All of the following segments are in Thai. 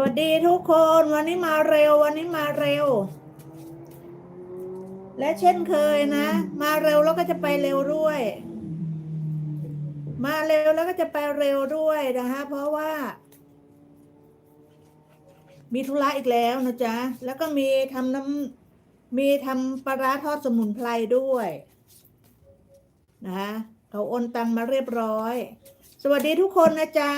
วัสดีทุกคนวันนี้มาเร็ววันนี้มาเร็ว และเช่นเคยนะ มาเร็วแล้วก็จะไปเร็วด้วย มาเร็วแล้วก็จะไปเร็วด้วยนะคะเพราะว่า มีธุระอีกแล้วนะจ๊ะแล้วก็มีทำน้ำมีทำปลาร้าทอดสมุนไพรด้วยนะคะเขาโอนตังมาเรียบร้อย สวัสดีทุกคนนะจ๊ะ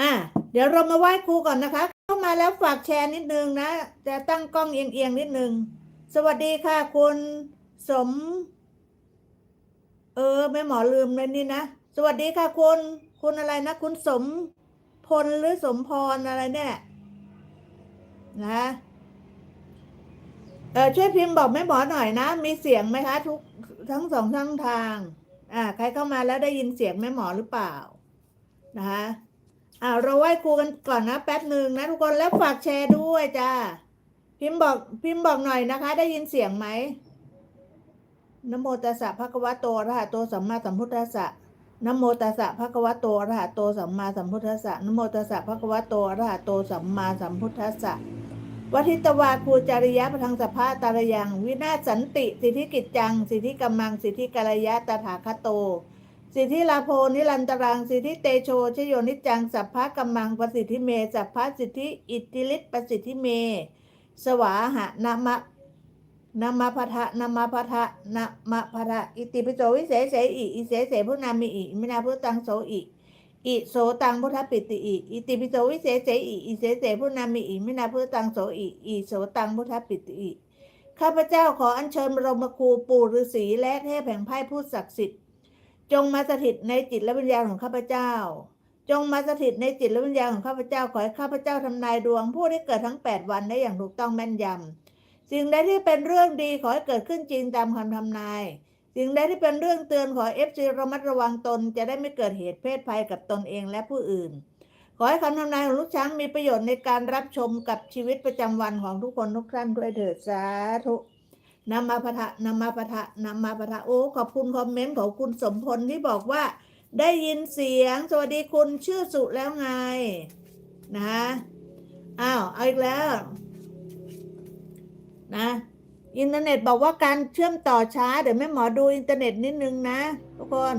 อะเดี๋ยวเรามาไหว้ครูก่อนนะคะ เข้ามาแล้วฝากแชร์นิดนึงนะ จะตั้งกล้องเอียงๆนิดนึง สวัสดีค่ะ คุณสม เออแม่หมอลืมเลยนี่นะ สวัสดีค่ะคุณ คุณอะไรนะ คุณสมพลหรือสมพรอะไรเนี่ยนะเออช่วยพิมพ์บอกแม่หมอหน่อยนะ มีเสียงไหมคะ ทุกทั้งสองช่องทาง อ่า ใครเข้ามาแล้วได้ยินเสียงแม่หมอหรือเปล่า นะคะ อ่าเราไหว้ครูกันก่อนนะแป๊บหนึ่งนะทุกคนแล้วฝากแชร์ด้วยจ้าพิมพ์บอกพิมพ์บอกหน่อยนะคะ ได้ยินเสียงไหมนโมตัสสะภะคะวะโตอะระหะโตสัมมาสัมพุทธัสสะนโมตัสสะภะคะวะโตอะระหะโตสัมมาสัมพุทธัสสะนโมตัสสะภะคะวะโตอะระหะโตสัมมาสัมพุทธัสสะวัทิตวาภูจาริยะพทังสภาตารยัง วินาศสันติ สิทธิกิจจัง สิทธิกัมมัง สิทธิกัลยะตถาคโต สิทธิลาโพนิรันตรัง สิทธิเตโชชโยนิจัง สัพพะกัมมังประสิทธิเม สัพพะสิทธิอิทธิฤทธิประสิทธิเม สวาหะนามะนามาพะทะนามาพะทะนามาพะทะอิติปิโสวิเศษเสอิอิเสเสพุนามิอิมินาพุตังโสอิอิโสตังพุทธปิติอิอิติปิโสวิเศษเสอิอิเสเสพุนามิอิมินาพุตังโสอิอิโสตังพุทธปิติอิข้าพเจ้าขออัญเชิญบรมครูปู่ฤาษีและเทพแห่งไพ่ผู้ศักดิ์สิทธิ์ จงมาสถิตในจิตและวิญญาณของข้าพเจ้า จงมาสถิตในจิตและวิญญาณของข้าพเจ้าขอให้ข้าพเจ้าทำนายดวง ผู้ที่เกิดทั้ง 8 วันได้อย่างถูกต้องแม่นยำสิ่งใดที่เป็นเรื่องดีขอให้เกิดขึ้นจริงตามคำทำนาย สิ่งใดที่เป็นเรื่องเตือนขอเอฟซีระมัดระวังตนจะได้ไม่เกิดเหตุเพศภัยกับตนเองและผู้อื่น ขอให้คำทำนายของลูกช้างมีประโยชน์ในการรับชมกับชีวิตประจำวันของทุกคนทุกท่านด้วยเถิดสาธุ นำมาพะทะนำมาพะทะนำมาพะทะโอ้ขอบคุณคอมเมนต์ของคุณสมพลที่บอกว่า ได้ยินเสียง สวัสดีคุณชื่อสุแล้วไง นะอ้าวเอาอีกแล้ว นะ อินเทอร์เน็ตบอกว่าการเชื่อมต่อช้า เดี๋ยวแม่หมอดูอินเทอร์เน็ตนิดนึงนะ ทุกคน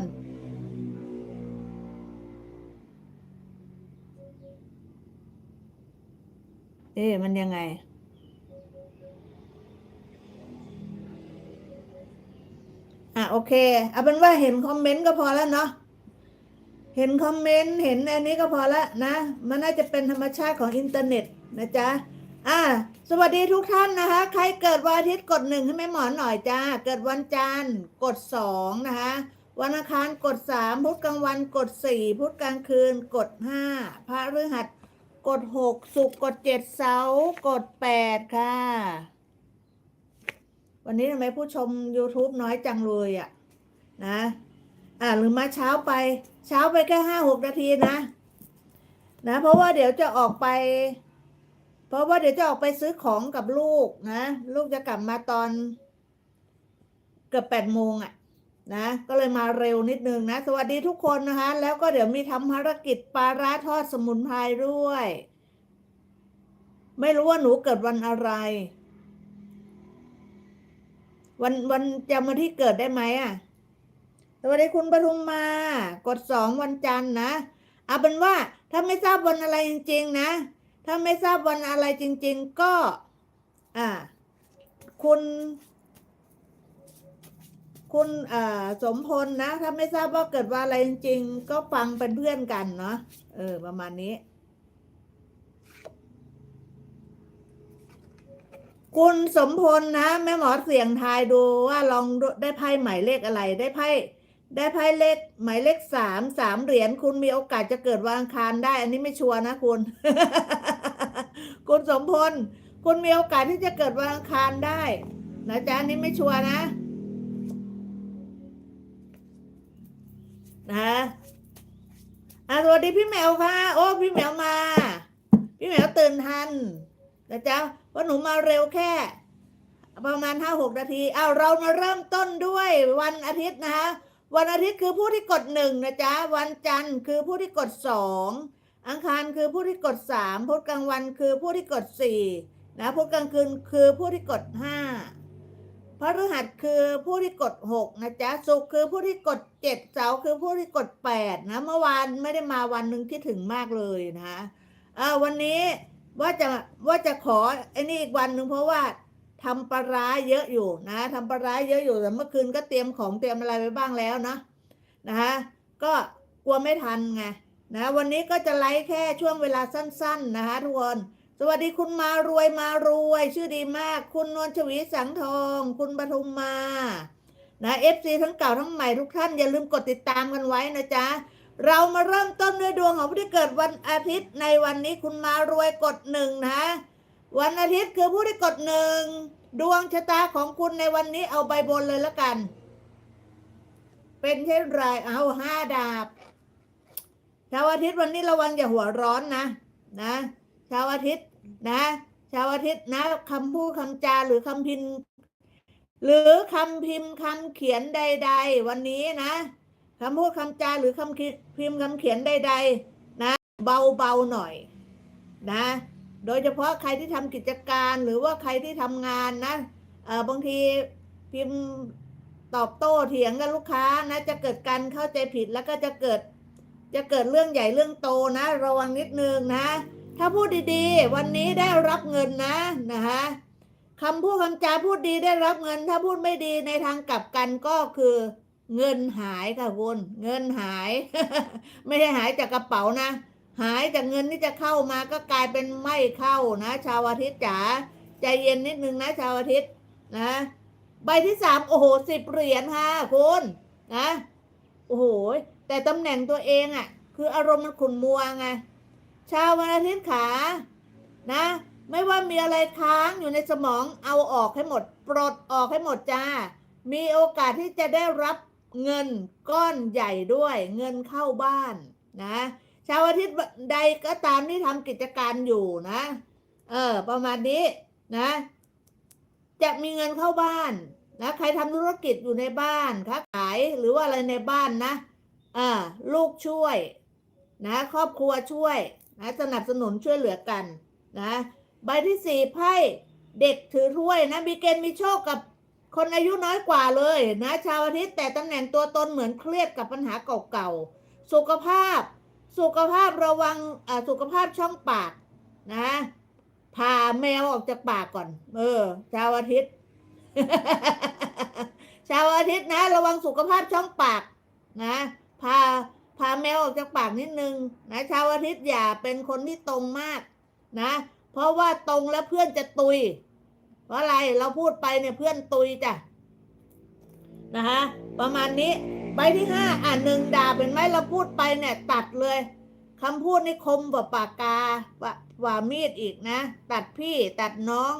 เอ๊ะมันยังไง อะโอเคเอาเป็นว่าเห็นคอมเมนต์ก็พอแล้วเนาะเห็นคอมเมนต์เห็นอันนี้ก็พอละนะ มันน่าจะเป็นธรรมชาติของอินเทอร์เน็ตนะจ๊ะอ่าสวัสดีทุกท่านนะคะ ใครเกิดวันอาทิตย์กดหนึ่งให้แม่หมอหน่อยจ้า เกิดวันจันทร์กดสองนะคะ วันอังคารกดสามพุธกลางวันกดสี่พุธกลางคืนกดห้าพระฤหัสกดหกศุกร์กดเจ็ดเสาร์กดแปดค่ะ วันนี้ทำไมผู้ชม YouTube น้อยจังเลยอะ่ะนะอ่าหรือมาเช้าไป เช้าไปแค่ห้าหกนาทีนะ นะ เพราะว่าเดี๋ยวจะออกไป เพราะว่าเดี๋ยวจะออกไปซื้อของกับลูกนะ ลูกจะกลับมาตอน เกือบแปดโมงอะ่ะนะก็เลยมาเร็วนิดนึงนะ สวัสดีทุกคนนะคะ แล้วก็เดี๋ยวมีทำภารกิจปลาร้าทอดสมุนไพรด้วย ไม่รู้ว่าหนูเกิดวันอะไร วันวันจำวันที่เกิดได้ไหมอะสวัสดีคุณปทุมมา กดสองวันจันทร์นะเอาเป็นว่าถ้าไม่ทราบวันอะไรจริง ๆ นะ ถ้าไม่ทราบวันอะไรจริง ๆ ก็ อ่า คุณ คุณอ่าสมพลนะ ถ้าไม่ทราบว่าเกิดวันอะไรจริง ๆ ก็ฟังเป็นเพื่อนกันเนาะเออ ประมาณนี้ คุณสมพลนะ แม่หมอเสี่ยงทายดูว่าลองได้ไพ่หมายเลขอะไรได้ไพ่ได้ไพ่เลขหมายเลขสามสามเหรียญคุณมีโอกาสจะเกิดวันอังคารได้ อันนี้ไม่ชัวร์นะคุณ คุณสมพล คุณมีโอกาสที่จะเกิดวันอังคารได้นะจ๊ะอันนี้ไม่ชัวร์นะ นะอะสวัสดีพี่แมวค่ะ โอ้พี่แมวมา พี่แมวตื่นทันนะจ๊ะ เพราหนูมาเร็วแค่ ประมาณห้าหกนาทีเอาเรามาเริ่มต้นด้วยวันอาทิตย์นะคะวันอาทิตย์คือผู้ที่กดหนึ่งนะจ๊ะ วันจันทร์คือผู้ที่กดสองอังคารคือผู้ที่กดสามพุธกลางวันคือผู้ที่กดสี่นะพุธกลางคืนคือผู้ที่กดห้าพฤหัสคือผู้ที่กดหกนะจ๊ะศุกร์คือผู้ที่กดเจ็ดเสาร์คือผู้ที่กดแปดนะเมื่อวานไม่ได้มาวันหนึ่งที่ถึงมากเลยนะอ่าวันนี้ ว่าจะว่าจะขอไอ้นี่อีกวันหนึ่งเพราะว่าทำปลาร้าเยอะอยู่นะทำปลาร้าเยอะอยู่แต่เมื่อคืนก็เตรียมของเตรียมอะไรไปบ้างแล้วนะนะคะก็กลัวไม่ทันไงนะวันนี้ก็จะไลฟ์แค่ช่วงเวลาสั้น ๆ นะคะทุกคนสวัสดีคุณมารวยมารวย ชื่อดีมาก คุณนวลชวีสังทอง คุณปทุมมานะเอฟซีทั้งเก่าทั้งใหม่ทุกท่านอย่าลืมกดติดตามกันไว้นะจ๊ะ เรามาเริ่มต้นด้วยดวงของผู้ที่เกิดวันอาทิตย์ในวันนี้คุณมารวยกดหนึ่งนะ วันอาทิตย์คือผู้ที่กดหนึ่งดวงชะตาของคุณในวันนี้เอาใบบนเลยละกัน เป็นเช่นไรเอาห้าดาบชาวอาทิตย์วันนี้ระวังอย่าหัวร้อนนะนะชาวอาทิตย์นะชาวอาทิตย์นะคำพูดคำจาหรือคำพิมพ์ หรือคำพิมพ์คำเขียนใด ๆ วันนี้นะ คำพูดคำจาหรือคำพิมพ์คำเขียนใด ๆ นะ เบาๆหน่อยนะ โดยเฉพาะใครที่ทำกิจการหรือว่าใครที่ทำงานนะเออบางทีพิมพ์ตอบโต้เถียงกับลูกค้านะจะเกิดการเข้าใจผิดแล้วก็จะเกิดจะเกิดเรื่องใหญ่เรื่องโตนะ ระวังนิดนึงนะ ถ้าพูดดีๆ วันนี้ได้รับเงินนะนะคะคำพูดคำจาพูดดีได้รับเงิน ถ้าพูดไม่ดีในทางกลับกันก็คือ เงินหายค่ะคุณเงินหาย ไม่ใช่หายจากกระเป๋านะ หายจากเงินที่จะเข้ามาก็กลายเป็นไม่เข้านะ ชาวอาทิตย์จ๋าใจเย็นนิดนึงนะชาวอาทิตย์นะ ใบที่สามโอ้โหสิบเหรียญค่ะคุณนะโอ้โหแต่ตำแหน่งตัวเองอะ่ะ คืออารมณ์มันขุ่นมัวไงชาววันอาทิตย์ขานะ ไม่ว่ามีอะไรค้างอยู่ในสมองเอาออกให้หมด ปลดออกให้หมดจ้า มีโอกาสที่จะได้รับ เงินก้อนใหญ่ด้วย เงินเข้าบ้านนะชาวอาทิตย์ใดก็ตามที่ทำกิจการอยู่นะ เออ ประมาณนี้นะ จะมีเงินเข้าบ้านนะใครทำธุรกิจอยู่ในบ้านค้าขายหรือว่าอะไรในบ้านนะอ่าลูกช่วย นะ ครอบครัวช่วยนะสนับสนุนช่วยเหลือกันนะ ใบที่สี่ไพ่เด็กถือถ้วยนะมีเกณฑ์มีโชคกับ คนอายุน้อยกว่าเลยนะชาวอาทิตย์แต่ตำแหน่งตัวตนเหมือนเครียดกับปัญหาเก่าๆ สุขภาพ สุขภาพระวังสุขภาพช่องปากนะพาแมวออกจากปากก่อน เออ ชาวอาทิตย์ ชาวอาทิตย์นะ ระวังสุขภาพช่องปากนะพาพาแมวออกจากปากนิดนึงนะชาวอาทิตย์อย่าเป็นคนที่ตรงมากนะ เพราะว่าตรงแล้วเพื่อนจะตุย เพราะอะไรเราพูดไปเนี่ยเพื่อนตุยจ้ะนะคะประมาณนี้ใบที่ห้าอ่านหนึ่งด่าเป็นไหมเราพูดไปเนี่ย ตัดเลยคำพูดนี่คมกว่าปากกาว่าว่ามีดอีกนะ ตัดพี่ตัดน้อง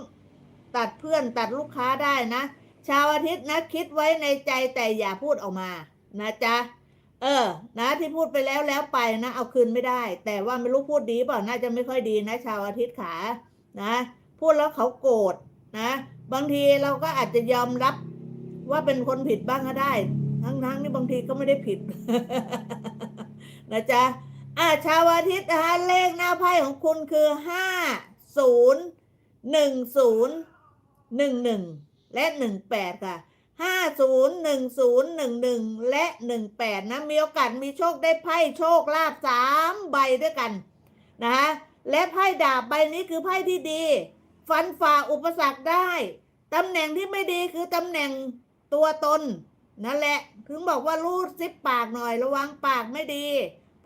ตัดเพื่อนตัดลูกค้าได้นะ ชาวอาทิตย์นะคิดไว้ในใจแต่อย่าพูดออกมานะจ๊ะเออ นะที่พูดไปแล้วแล้วไปนะ เอาคืนไม่ได้ แต่ว่าไม่รู้พูดดีเปล่าน่าจะไม่ค่อยดีนะ ชาวอาทิตย์ขานะ พูดแล้วเขาโกรธ นะบางทีเราก็อาจจะยอมรับว่าเป็นคนผิดบ้างก็ได้ ทั้งๆนี่บางทีก็ไม่ได้ผิด นะจ๊ะอ่าชาวอาทิตย์นะคะเลขหน้าไพ่ของคุณคือห้าศูนย์หนึ่งศูนย์หนึ่งหนึ่งและหนึ่งแปดค่ะห้าศูนย์หนึ่งศูนย์หนึ่งหนึ่งและหนึ่งแปดนะมีโอกาสมีโชคได้ไพ่โชคลาภสามใบด้วยกันนะคะและไพ่ดาบใบนี้คือไพ่ที่ดี ฟันฝ่าอุปสรรคได้ตำแหน่งที่ไม่ดีคือตำแหน่งตัวตน นั่นแหละ ถึงบอกว่ารูดซิปปากหน่อยระวังปากไม่ดี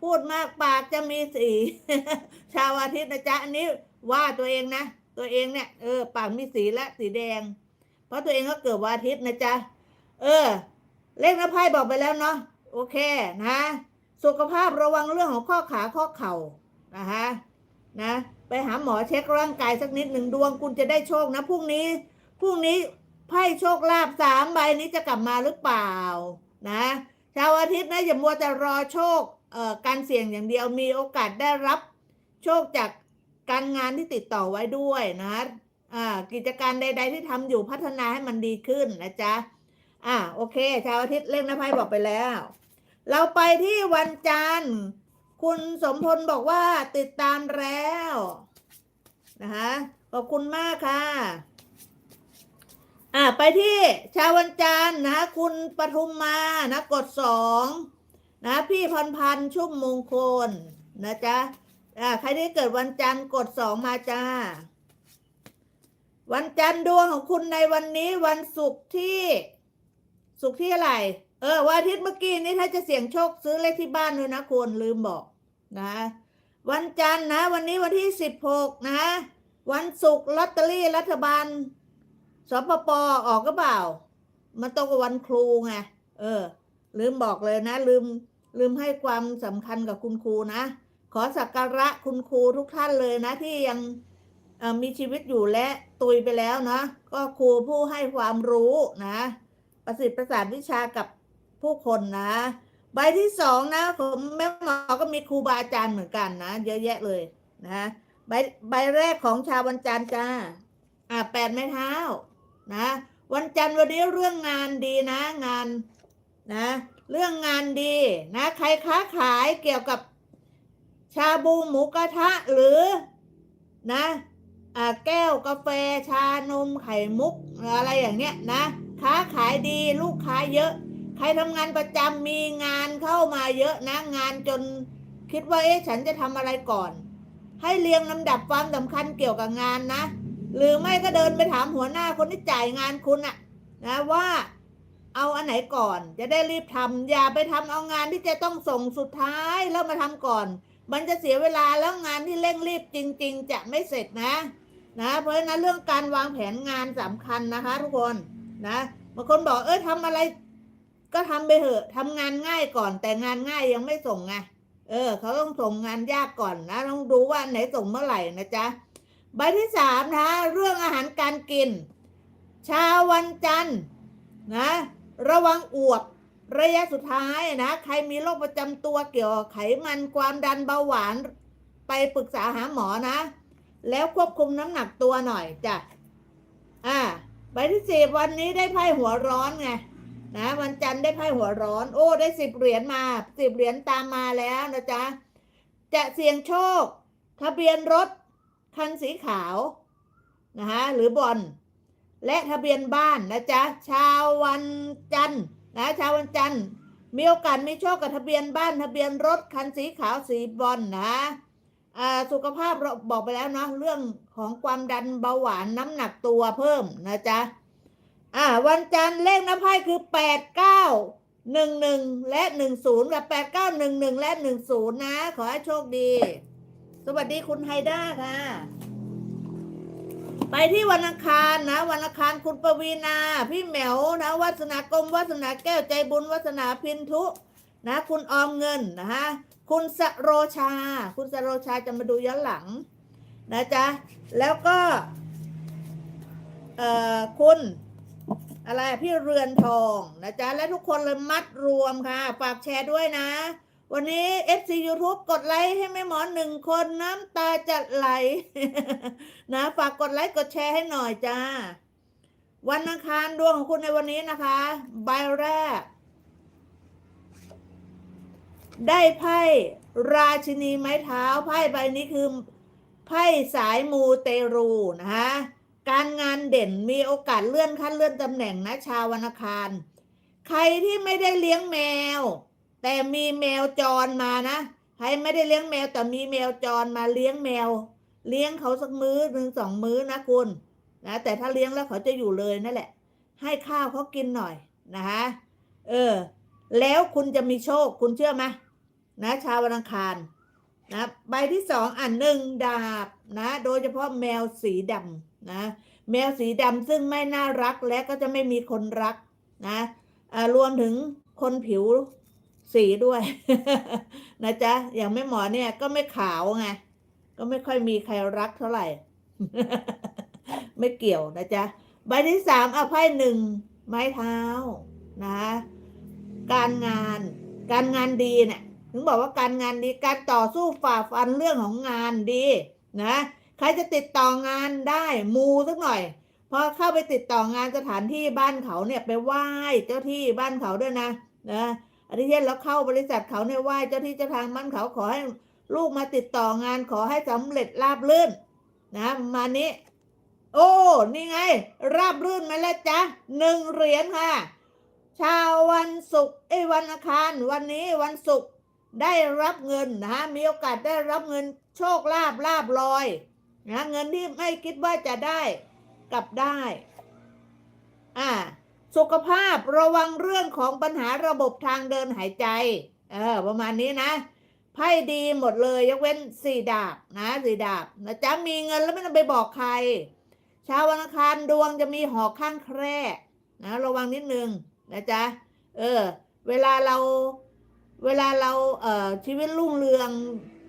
พูดมากปากจะมีสี ชาวอาทิตย์นะจ๊ะ อันนี้ว่าตัวเองนะ ตัวเองเนี่ยเออปากมีสีและสีแดง เพราะตัวเองก็เกิดวันอาทิตย์นะจ๊ะ เออ เลขน้าไพ่บอกไปแล้วเนาะโอเคนะ สุขภาพระวังเรื่องของข้อขาข้อเข่านะคะ นะ ไปหาหมอเช็คร่างกายสักนิดหนึ่งดวงคุณจะได้โชคนะพรุ่งนี้พรุ่งนี้ไพ่โชคลาภสามใบนี้จะกลับมาหรือเปล่านะชาวอาทิตย์นะอย่ามัวแต่รอโชคเอ่อการเสี่ยงอย่างเดียวมีโอกาสได้รับโชคจากการงานที่ติดต่อไว้ด้วยนะอ่ากิจการใด ๆ ที่ทำอยู่พัฒนาให้มันดีขึ้นนะจ๊ะอะโอเค ชาวอาทิตย์เล่นนะไพ่บอกไปแล้ว เราไปที่วันจันทร์ คุณสมพลบอกว่าติดตามแล้วนะคะขอบคุณมากค่ะ อะไปที่ชาววันจันทร์นะคุณปทุมมานะกดสองนะพี่พันพันธ์ชุ่มมงคลนะจ๊ะอะใครที่เกิดวันจันทร์กดสองมาจ้า วันจันทร์ดวงของคุณในวันนี้วันศุกร์ที่ศุกร์ที่อะไร เออวันอาทิตย์เมื่อกี้นี้ถ้าจะเสี่ยงโชคซื้อเลขที่บ้านด้วยนะคุณลืมบอกนะ วันจันทร์นะ วันนี้วันที่สิบหกนะ วันศุกร์ลอตเตอรี่รัฐบาลสปปออกก็เปล่า มันตรงกับวันครูไงเออ ลืมบอกเลยนะ ลืมลืมให้ความสำคัญกับคุณครูนะ ขอสักการะคุณครูทุกท่านเลยนะ ที่ยังมีชีวิตอยู่และตุยไปแล้วนะ ก็ครูผู้ให้ความรู้นะ ประสิทธิ์ประสานวิชากับ ผู้คนนะ ใบที่สองนะผมแม่หมอก็มีครูบาอาจารย์เหมือนกันนะ เยอะแยะเลยนะใบใบแรกของชาววันจันทร์จ้าอ่าแปดไม้เท้านะ วันจันทร์วันนี้เรื่องงานดีนะ งานนะ เรื่องงานดีนะ ใครค้าขายเกี่ยวกับชาบูหมูกระทะหรือนะอ่าแก้วกาแฟชานมไข่มุกอะไรอย่างเนี้ยนะ ค้าขายดีลูกค้าเยอะ ใครทำงานประจำมีงานเข้ามาเยอะนะงานจนคิดว่าเอ๊ะฉันจะทำอะไรก่อน ให้เรียงลำดับความสำคัญเกี่ยวกับงานนะ หรือไม่ก็เดินไปถามหัวหน้าคนที่จ่ายงานคุณอะนะว่าเอาอันไหนก่อน จะได้รีบทำอย่าไปทำเอางานที่จะต้องส่งสุดท้ายแล้วมาทำก่อน มันจะเสียเวลาแล้วงานที่เร่งรีบจริง ๆ จะไม่เสร็จนะ นะ เพราะฉะนั้นเรื่องการวางแผนงานสำคัญนะคะ ทุกคนนะบางคนบอกเออทำอะไร ก็ทำไปเถอะทำงานง่ายก่อน แต่งานง่ายยังไม่ส่งไงเออ เขาต้องส่งงานยากก่อนนะต้องดูว่าไหนส่งเมื่อไหร่นะจ๊ะใบที่สามนะ เรื่องอาหารการกิน ชาวันจันทร์นะ ระวังอวบระยะสุดท้ายนะ ใครมีโรคประจำตัวเกี่ยวกับไขมันความดันเบาหวาน ไปปรึกษาหาหมอนะ แล้วควบคุมน้ำหนักตัวหน่อยจ้ะอ่าใบที่สิบวันนี้ได้ไพ่หัวร้อนไง นะวันจันทร์ได้ไพ่หัวร้อน โอ้ได้สิบเหรียญมาสิบเหรียญตามมาแล้วนะจ๊ะจะเสี่ยงโชค ทะเบียนรถคันสีขาวนะคะหรือบอลและทะเบียนบ้านนะจ๊ะชาววันจันทร์นะชาววันจันทร์มีโอกาสมีโชคกับทะเบียนบ้าน ทะเบียนรถคันสีขาวสีบอลนะสุขภาพเราบอกไปแล้วเนาะเรื่องของความดันเบาหวานน้ำหนักตัวเพิ่มนะจ๊ะ อ่า วันจันทร์เลขน้ำไพ่คือแปดเก้าหนึ่งหนึ่งและหนึ่งศูนย์กับแปดเก้าหนึ่งหนึ่งและหนึ่งศูนย์นะ ขอให้โชคดี สวัสดีคุณไฮด้าค่ะ ไปที่วันอังคารนะ วันอังคารคุณปวีนา พี่แหมวนะวัฒนากรมวัฒนาแก้วใจบุญวัฒนาพินทุ นะ คุณออมเงินนะฮะคุณสโรชา คุณสโรชาจะมาดูย้อนหลัง นะจ๊ะ แล้วก็ เอ่อคุณ อะไรพี่เรือนทองนะจ๊ะและทุกคนเลยมัดรวมค่ะ ฝากแชร์ด้วยนะ วันนี้ FC YouTube กดไลค์ให้แม่หมอหนึ่งคนน้ำตาจะไหล นะ ฝากกดไลค์กดแชร์ให้หน่อยจ้า วันอังคารดวงของคุณในวันนี้นะคะใบแรก ได้ไพ่ราชินีไม้เท้าไพ่ใบนี้คือไพ่สายมูเตรูนะคะ การงานเด่นมีโอกาสเลื่อนขั้นเลื่อนตำแหน่งนะชาววันอังคาร ใครที่ไม่ได้เลี้ยงแมว แต่มีแมวจรมานะใครไม่ได้เลี้ยงแมวแต่มีแมวจรมาเลี้ยงแมว เลี้ยงเขาสักมื้อหนึ่งสองมื้อนะคุณนะแต่ถ้าเลี้ยงแล้วเขาจะอยู่เลยนั่นแหละ ให้ข้าวเขากินหน่อยนะคะเออ แล้วคุณจะมีโชคคุณเชื่อไหมนะ ชาววันอังคารนะใบที่สองอันหนึ่งดาบนะ โดยเฉพาะแมวสีดำ นะแมวสีดำซึ่งไม่น่ารักและก็จะไม่มีคนรักนะรวมถึงคนผิวสีด้วย นะจ๊ะ อย่างแม่หมอเนี่ยก็ไม่ขาวไง ก็ไม่ค่อยมีใครรักเท่าไหร่ ไม่เกี่ยวนะจ๊ะ ใบที่สามเอาไพ่หนึ่งไม้เท้านะการงานการงานดีเนี่ยถึงบอกว่าการงานดีการต่อสู้ฝ่าฟันเรื่องของงานดี นะ ใครจะติดต่องานได้มูสักหน่อยพอเข้าไปติดต่องานสถานที่บ้านเขาเนี่ยไปไหว้เจ้าที่บ้านเขาด้วยนะนะอันนี้เช่นเราเข้าบริษัทเขาเนี่ยไหว้เจ้าที่เจ้าทางบ้านเขาขอให้ลูกมาติดต่องานขอให้สำเร็จราบรื่น นะมานี้ โอ้นี่ไง ราบรื่นไหมล้วจ๊ะหนึ่งเหรียญค่ะชาววันศุกร์ไอ้วันอังคารวันนี้วันศุกร์ได้รับเงินนะมีโอกาสได้รับเงินโชคลาภลาบลอย นะเงินที่ไม่คิดว่าจะได้กลับได้ อ่า สุขภาพระวังเรื่องของปัญหาระบบทางเดินหายใจ เออ ประมาณนี้นะไพ่ดีหมดเลยยกเว้นสี่ดาบนะสี่ดาบนะจ๊ะมีเงินแล้วไม่ต้องไปบอกใครชาววันอังคารดวงจะมีหอกข้างแคร่นะระวังนิดนึงนะจ๊ะเออ เวลาเราเวลาเราเอ่อชีวิตรุ่งเรือง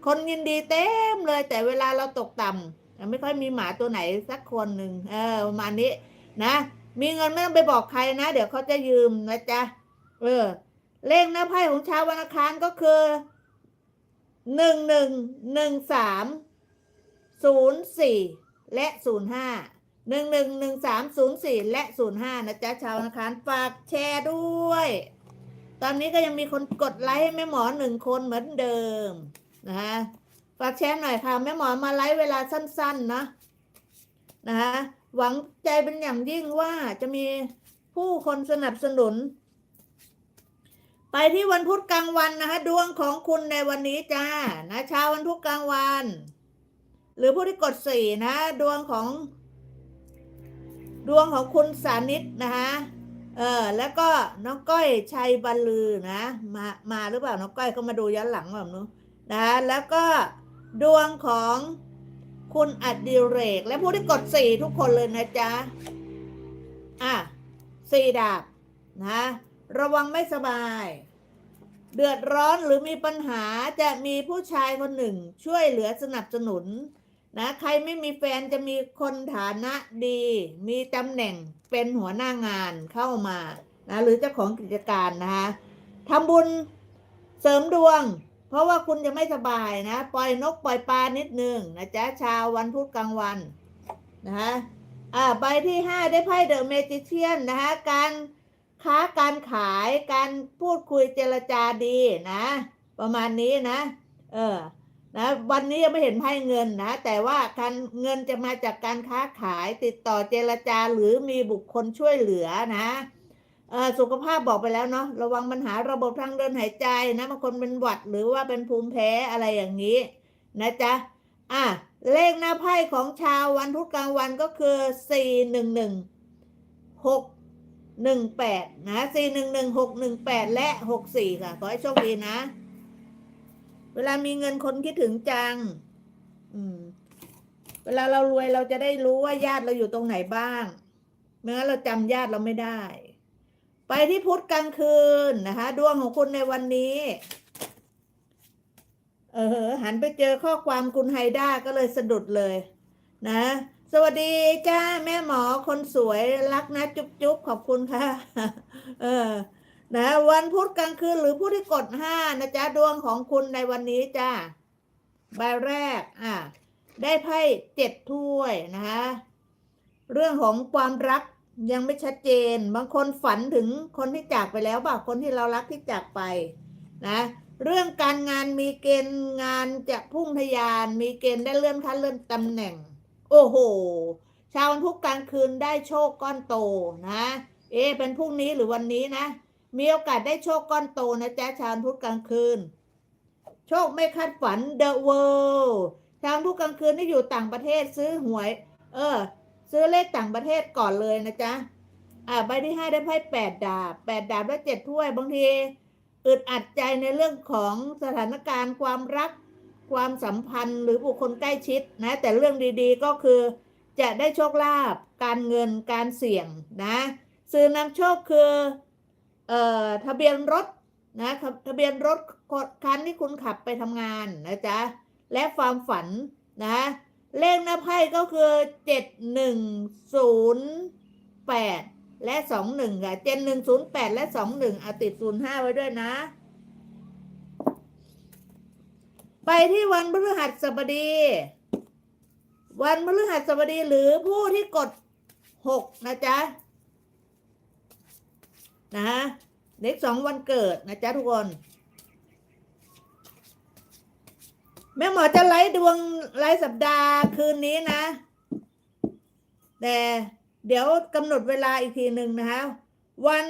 คนยินดีเต็มเลย แต่เวลาเราตกต่ำ ไม่ค่อยมีหมาตัวไหนสักคนหนึ่งเออประมาณนี้ นะ มีเงินไม่ต้องไปบอกใครนะ เดี๋ยวเขาจะยืมนะจ๊ะ เออ เลขหน้าไพ่ของชาววันอังคารก็คือหนึ่งหนึ่งหนึ่งสามศูนย์สี่และศูนย์ห้าหนึ่งหนึ่งหนึ่งสามศูนย์สี่และศูนย์ห้านะจ๊ะชาววันอังคารฝากแชร์ด้วย ตอนนี้ก็ยังมีคนกดไลค์ให้แม่หมอหนึ่งคนเหมือนเดิมนะฮะ ฝากแชร์หน่อยค่ะแม่หมอมาไลฟ์เวลาสั้น ๆ นะนะฮะหวังใจเป็นอย่างยิ่งว่าจะมีผู้คนสนับสนุน ไปที่วันพุธกลางวันนะคะดวงของคุณในวันนี้จ้านะเช้าวันพุธกลางวัน หรือผู้ที่กดสี่นะดวงของ ดวงของคุณสานิตนะคะเออแล้วก็น้องก้อยชัยบรรลือนะ มามาหรือเปล่าน้องก้อยเขามาดูย้อนหลังแบบนู้นนะแล้วก็ ดวงของคุณอดิเรก และผู้ที่กดสี่ทุกคนเลยนะจ๊ะ อะสี่ดาบนะ ระวังไม่สบาย เดือดร้อนหรือมีปัญหาจะมีผู้ชายคนหนึ่ง ช่วยเหลือสนับสนุนนะใครไม่มีแฟนจะมีคนฐานะดี มีตำแหน่งเป็นหัวหน้างานเข้ามานะหรือเจ้าของกิจการนะคะทำบุญเสริมดวง เพราะว่าคุณจะไม่สบายนะ ปล่อยนกปล่อยปลานิดนึงนะจ๊ะชาววันพุธกลางวันนะคะอ่าใบที่ห้าได้ไพ่เดอะเมจิเชียนนะคะการค้าการขายการพูดคุยเจรจาดีนะ ประมาณนี้นะ เออนะวันนี้ยังไม่เห็นไพ่เงินนะ แต่ว่าการเงินจะมาจากการค้าขายติดต่อเจรจาหรือมีบุคคลช่วยเหลือนะ สุขภาพบอกไปแล้วเนาะระวังปัญหาระบบทางเดินหายใจนะบางคนเป็นหวัดหรือว่าเป็นภูมิแพ้อะไรอย่างนี้ นะจ๊ะอะเลขหน้าไพ่ของชาววันพุธกลางวันก็คือสี่หนึ่งหนึ่งหกหนึ่งแปดนะสี่หนึ่งหนึ่งหกหนึ่งแปดและหกสี่ค่ะ ขอให้โชคดีนะ เวลามีเงินคนคิดถึงจัง อืม เวลาเรารวยเราจะได้รู้ว่าญาติเราอยู่ตรงไหนบ้างไม่งั้นเราจำญาติเราไม่ได้ ไปที่พุธกลางคืนนะคะ ดวงของคุณในวันนี้ เออหันไปเจอข้อความคุณไฮด้าก็เลยสะดุดเลยนะ สวัสดีจ้าแม่หมอคนสวยรักนะจุ๊บจุ๊บขอบคุณค่ะ เออนะวันพุธกลางคืนหรือผู้ที่กดห้านะจ๊ะดวงของคุณในวันนี้จ้าใบแรก อะ ได้ไพ่เจ็ดถ้วยนะคะ เรื่องของความรัก ยังไม่ชัดเจน บางคนฝันถึงคนที่จากไปแล้วบ่าคนที่เรารักที่จากไปนะเรื่องการงานมีเกณฑ์งานจะพุ่งทะยาน มีเกณฑ์ได้เลื่อนขั้นเลื่อนตำแหน่ง โอ้โห ชาววันพุธกลางคืนได้โชคก้อนโตนะ เอเป็นพรุ่งนี้หรือวันนี้นะ มีโอกาสได้โชคก้อนโตนะจ๊ะชาวพุธกลางคืน โชคไม่คาดฝัน The World ชาวพุธกลางคืนที่อยู่ต่างประเทศซื้อหวย เออ ซื้อเลขต่างประเทศก่อนเลยนะจ๊ะ อ่าใบที่ห้าได้ไพ่แปดดาบแปดดาบและเจ็ดถ้วย บางทีอึดอัดใจในเรื่องของสถานการณ์ความรัก ความสัมพันธ์หรือบุคคลใกล้ชิดนะ แต่เรื่องดีๆก็คือ จะได้โชคลาภการเงินการเสี่ยงนะซื้อนำโชคคือเอ่อทะเบียนรถนะทะเบียนรถคันที่คุณขับไปทำงานนะจ๊ะและความฝันนะ เลขหน้าไพ่ก็คือเจ็ดหนึ่งศูนย์แปดและสองหนึ่งค่ะเจ็ดหนึ่งศูนย์แปดและสองหนึ่งอาติดศูนย์ห้าไว้ด้วยนะ ไปที่วันพฤหัสบดี วันพฤหัสบดีหรือผู้ที่กดหกนะจ๊ะนะฮะเลขสองวันเกิดนะจ๊ะทุกคน แม่หมอจะไลฟ์ดวงรายสัปดาห์คืนนี้นะ แต่เดี๋ยวกำหนดเวลาอีกทีหนึ่งนะคะ วัน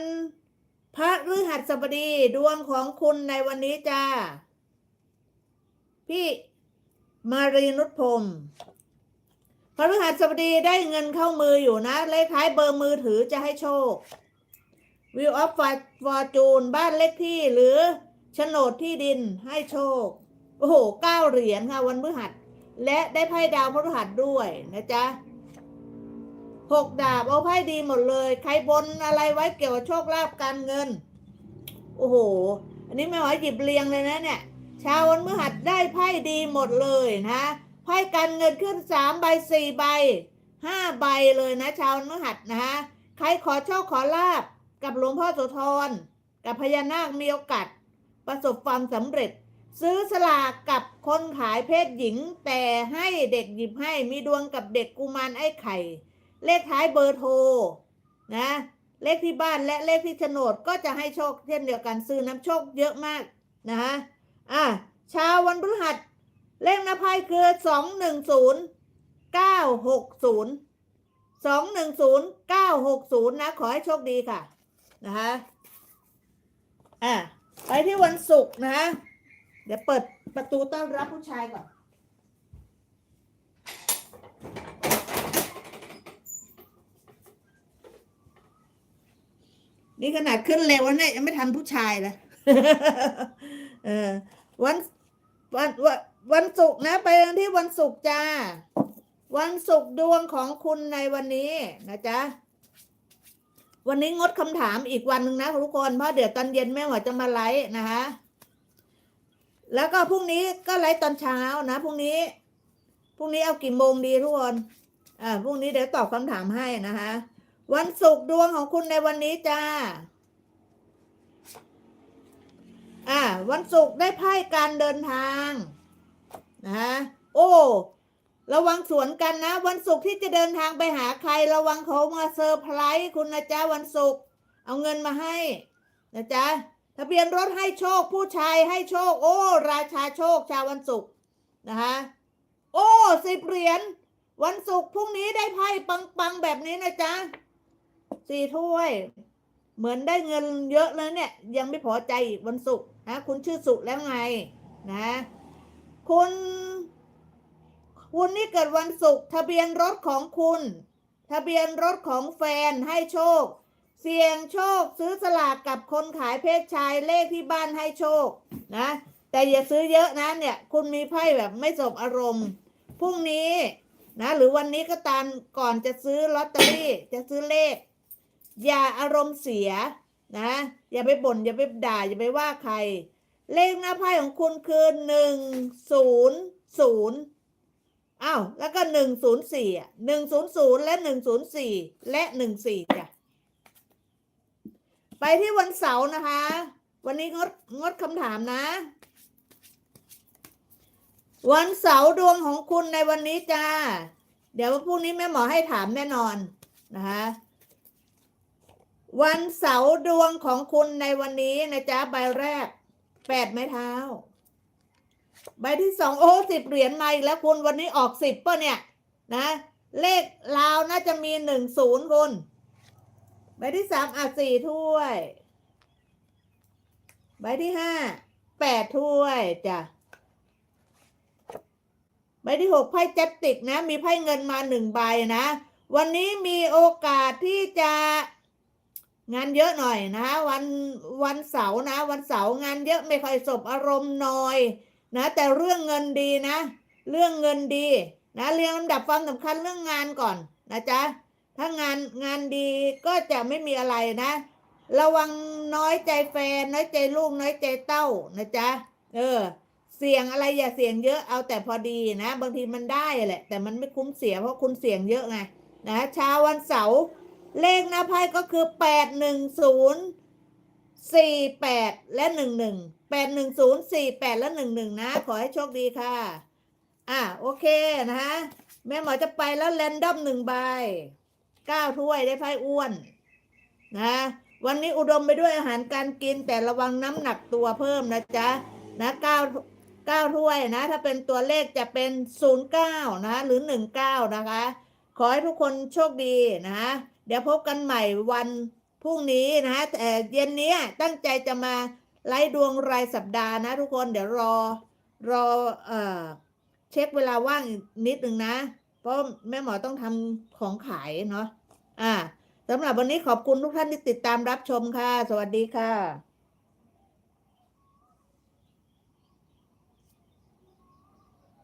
พระฤหัสบดีดวงของคุณในวันนี้จ้า พี่มารีนุชพรมพระฤหัสบดีได้เงินเข้ามืออยู่นะ เลขท้ายเบอร์มือถือจะให้โชควิวออฟฟอร์จูนบ้านเลขที่หรือโฉนดที่ดินให้โชค โอ้โหเก้าเหรียญค่ะ วันพฤหัส และได้ไพ่ดาวพฤหัสด้วยนะจ๊ะหกดาบเอาไพ่ดีหมดเลย ใครบนอะไรไว้เกี่ยวกับโชคลาภการเงิน โอ้โห อันนี้ไม่ไหวหยิบเรียงเลยนะเนี่ย ชาววันพฤหัสได้ไพ่ดีหมดเลยนะไพ่การเงินขึ้นสามใบสี่ใบห้าใบเลยนะ ชาววันพฤหัสนะฮะใครขอโชคขอลาบกับหลวงพ่อโสธรกับพญานาคมีโอกาสประสบความสำเร็จ ซื้อสลากกับคนขายเพศหญิง แต่ให้เด็กหยิบให้มีดวงกับเด็กกุมารไอ้ไข่ เลขท้ายเบอร์โทรนะ เลขที่บ้านและเลขที่โฉนดก็จะให้โชคเช่นเดียวกันซื้อน้ำโชคเยอะมากนะฮะอะชาววันพฤหัส เลขหน้าไพ่คือสองหนึ่งศูนย์เก้าหกศูนย์สองหนึ่งศูนย์เก้าหกศูนย์นะ ขอให้โชคดีค่ะนะคะอะไปที่วันศุกร์นะ เดี๋ยวเปิดประตูต้อนรับผู้ชายก่อน นี่ขนาดขึ้นเร็วแล้วเนี่ยยังไม่ทันผู้ชายเลยเออวันวันวันวันศุกร์นะ ไปกันที่วันศุกร์จ้า วันศุกร์ดวงของคุณในวันนี้นะจ๊ะวันนี้งดคำถามอีกวันหนึ่งนะทุกคนเพราะเดี๋ยวตอนเย็นแม่หมอจะมาไลฟ์นะคะ แล้วก็พรุ่งนี้ก็ไลฟ์ตอนเช้านะพรุ่งนี้พรุ่งนี้เอากี่โมงดีทุกคนอ่าพรุ่งนี้เดี๋ยวตอบคำถามให้นะคะ วันศุกร์ดวงของคุณในวันนี้จ้า อ่า วันศุกร์ได้ไพ่การเดินทางนะะโอ้ระวังสวนกันนะ วันศุกร์ที่จะเดินทางไปหาใคร ระวังเขามาเซอร์ไพรส์คุณนะจ๊ะวันศุกร์เอาเงินมาให้นะจ๊ะ ทะเบียนรถให้โชค ผู้ชายให้โชค โอ้ ราชาโชคชาววันศุกร์นะคะโอ้สิบเหรียญวันศุกร์พรุ่งนี้ได้ไพ่ปังๆแบบนี้นะจ๊ะสี่ถ้วย เหมือนได้เงินเยอะเลยเนี่ย ยังไม่พอใจอีกวันศุกร์นะคุณชื่อสุแล้วไงนะคุณคุณนี่เกิดวันศุกร์ทะเบียนรถของคุณ ทะเบียนรถของแฟนให้โชค เสี่ยงโชคซื้อสลากกับคนขายเพศชายเลขที่บ้านให้โชคนะ แต่อย่าซื้อเยอะนะเนี่ย คุณมีไพ่แบบไม่สบอารมณ์พรุ่งนี้นะ หรือวันนี้ก็ตามก่อนจะซื้อลอตเตอรี่จะซื้อเลข อย่าอารมณ์เสียนะ อย่าไปบ่นอย่าไปด่าอย่าไปว่าใคร เลขหน้าไพ่ของคุณคือหนึ่งศูนย์ศูนย์อ้าวแล้วก็หนึ่งศูนย์สี่อะหนึ่งศูนย์ศูนย์และหนึ่งศูนย์สี่และหนึ่งสี่จ้ะ ไปที่วันเสาร์นะคะ วันนี้งดงดคำถามนะ วันเสาร์ดวงของคุณในวันนี้จ้า เดี๋ยวพรุ่งนี้แม่หมอให้ถามแน่นอนนะคะวันเสาร์ดวงของคุณในวันนี้นะจ๊ะใบแรกแปดไม้เท้า ใบที่สองโอ้สิบเหรียญมาอีกแล้วคุณวันนี้ออกสิบป่ะเนี่ย นะ เลขลาวน่าจะมีหนึ่งศูนย์คุณ ใบที่สามอะสี่ถ้วย ใบที่ห้าแปดถ้วยจ้ะใบที่หกไพ่แจ็ตติกนะ มีไพ่เงินมาหนึ่งใบนะ วันนี้มีโอกาสที่จะงานเยอะหน่อยนะ วันวันเสาร์นะ วันเสาร์งานเยอะไม่ค่อยสบอารมณ์หน้อยนะ แต่เรื่องเงินดีนะ เรื่องเงินดีนะเรียงลำดับความสำคัญเรื่องงานก่อนนะจ๊ะ ถ้างานงานดีก็จะไม่มีอะไรนะ ระวังน้อยใจแฟน น้อยใจลูกน้อยใจเต้านะจ๊ะเออ เสี่ยงอะไรอย่าเสี่ยงเยอะเอาแต่พอดีนะ บางทีมันได้แหละ แต่มันไม่คุ้มเสียเพราะคุณเสี่ยงเยอะไงนะเช้าวันเสาร์เลขหน้าไพ่ก็คือแปดหนึ่งศูนย์สี่แปดและหนึ่งหนึ่งแปดหนึ่งศูนย์สี่แปดและหนึ่งหนึ่งนะ ขอให้โชคดีค่ะ อะ โอเคนะคะแม่หมอจะไปแล้วแรนดอมหนึ่งใบ เก้าถ้วยได้ไพ่อ้วนนะวันนี้อุดมไปด้วยอาหารการกินแต่ระวังน้ำหนักตัวเพิ่มนะจ๊ะนะเก้าเก้าถ้วยนะ ถ้าเป็นตัวเลขจะเป็นศูนย์เก้านะหรือหนึ่งเก้านะคะ ขอให้ทุกคนโชคดีนะเดี๋ยวพบกันใหม่วันพรุ่งนี้นะแต่เย็นนี้ตั้งใจจะมาไล่ดวงรายสัปดาห์นะทุกคนเดี๋ยวรอรอเอ่อเช็คเวลาว่างนิดนึงนะ เพราะแม่หมอต้องทำของขายเนาะอ่าสำหรับวันนี้ขอบคุณทุกท่านที่ติดตามรับชมค่ะ สวัสดีค่ะ